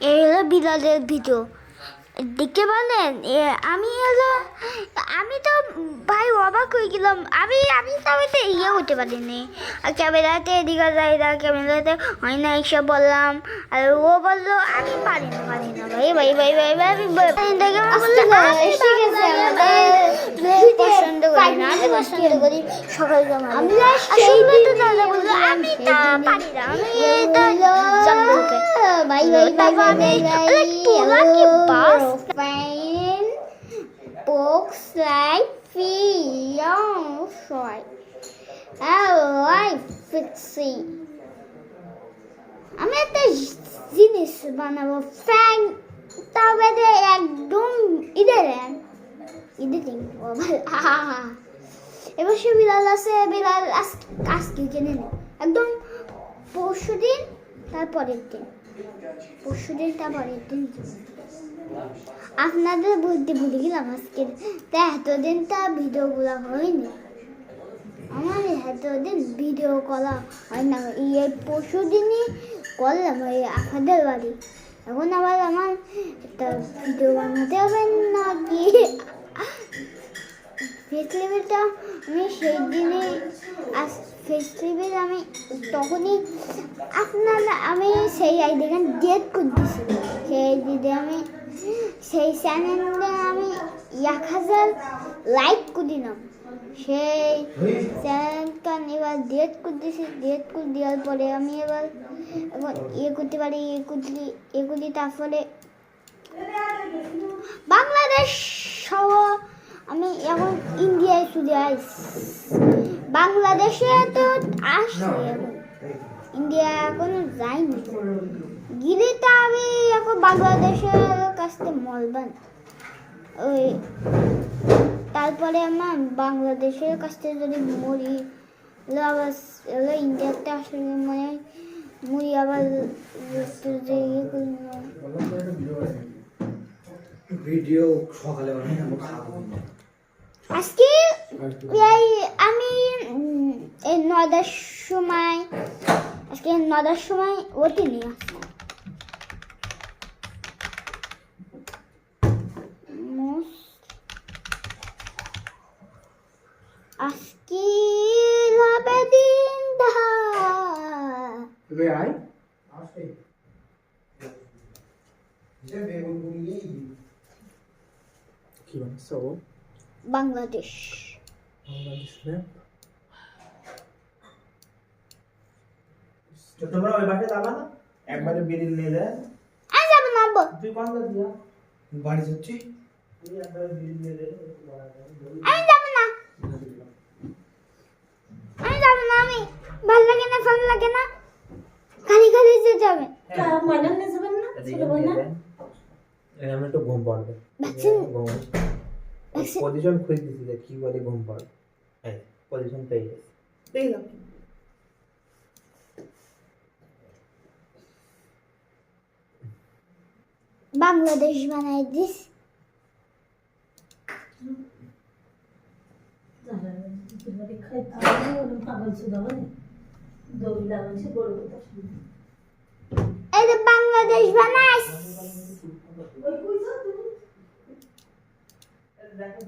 এই হলো বিড়ালের ভিডিও দেখতে পারলেন আমি হলো আমি তো ভাই অবাক হয়ে গেলাম আমি আমি তো আমি তো ইয়ে হতে পারিনি আর ক্যামেরাতে এদিকে যাই না ক্যামেরাতে হয় না এইসব বললাম আর ও বলল আমি পারি না পারি না ভাই ভাই ভাই ভাই ভাই আমি পছন্দ করি না আমি পছন্দ করি জমা আমি তো দাদা বলল আমি তো। পারি না বাই বাই বাই বাই তোরা কি বাস? Fine books like right I like fixing আমি একটা জিনিস বানাবো ফ্যান তবে একদম ইদারিং ভালো এবার সে বিড়াল আছে বিড়াল আজ- আজকে জেনে নেই একদম পরশু দিন। তারপরের দিন পরশু দিন তারপরের দিন আপনাদের বলতে ভুলে গেলাম আজকে। তা এতদিন তা ভিডিওগুলো হয়নি। আমার এতদিন ভিডিও করা হয় না। এই পরশু দিনই করলাম ওই আপনাদের বাড়ি। এখন আবার আমার একটা ভিডিও বানাতে হবে নাকি? ফেস্টিভ্যালটা আমি সেই দিনে আজ ফেস্টিভ্যাল আমি তখনই আপনারা আমি সেই আইডিয়া ডেট করতেছি সেই দিদি আমি সেই চ্যানেলে আমি এক হাজার লাইক করিলাম সেই চ্যানেলটা এবার ডেট করতেছি ডেট করে দেওয়ার পরে আমি এবার এখন ইয়ে করতে পারি এগুলি এগুলি তারপরে বাংলাদেশ সহ আমি এখন ইন্ডিয়ায় শুধু আইস বাংলাদেশে তো আসছি এখন। ইন্ডিয়া এখনও যাইনি। গিলে তো আমি এখন বাংলাদেশের থেকে মলবান ওই তারপরে আমার বাংলাদেশের কাছ যদি মরি আবার ইন্ডিয়াতে আসলে মানে মরি আবার ভিডিও সকালে আজকে এই আমি এই নদার সময় আজকে নদার সময় ওটি নিয়ে আজকে হবে দিন তুমি আয় আসে যে বেগুন পুড়িয়ে কি বানাচ্ছ ও বাংলাদেশ। বাংলাদেশ ম্যাপ। তো তোমরা ওই বাসে যাবা না একবারে বেরিয়ে নিয়ে যায় আমি যাব না আব্বু। তুই কোন দিকে বাড়ি যাচ্ছি তুই একবারে বেরিয়ে নিয়ে যায় আমি যাব না আমি যাব না আমি ভালো লাগে না ভালো লাগে না খালি খালি নিয়ে যাবেন না ছোট বোন না? আমি একটু ঘুম পাড়বে ভ্যাকসিন পজিশন খুঁজে দিছি যে কি বলে ঘুম পাড়বে হ্যাঁ পজিশন পেয়ে গেছে। পেয়ে বাংলাদেশ বানাই দিস পাগল ছিল দৌড় লাগাচ্ছে বড় কথা এই যে বাংলাদেশ কইছো তুমি দেখো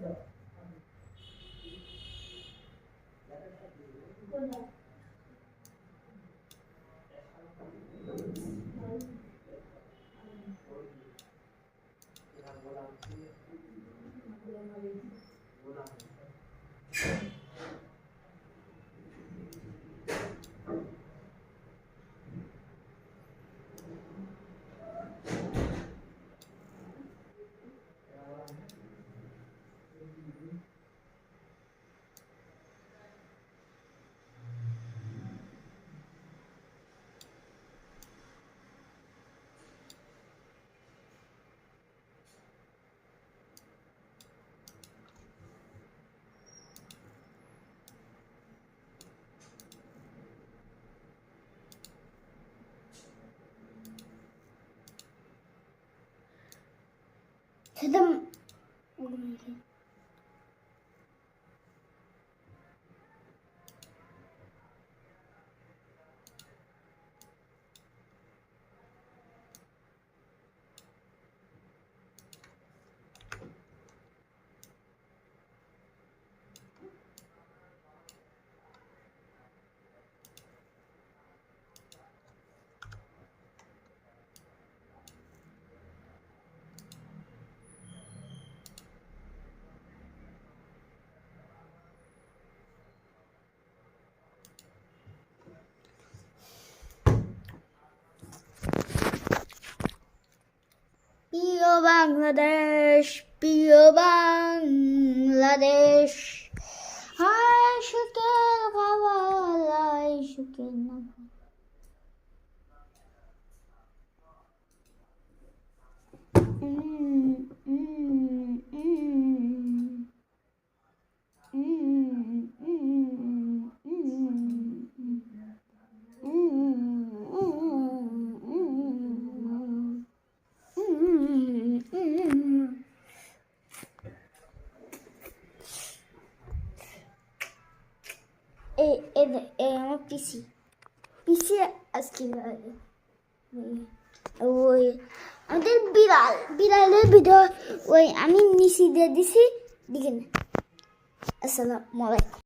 তো সেটা বাংলাদেশ প্রিয় বাংলাদেশ। হায় সুখের বাবালাই সুখের না এই এই দে- এই আমার পিসি পিসি আজকে লাগে ওই আমাদের বিড়াল বিড়ালের ভিডিও ওই আমি নিচি দিয়ে দিছি। দিকে আসসালামু আলাইকুম।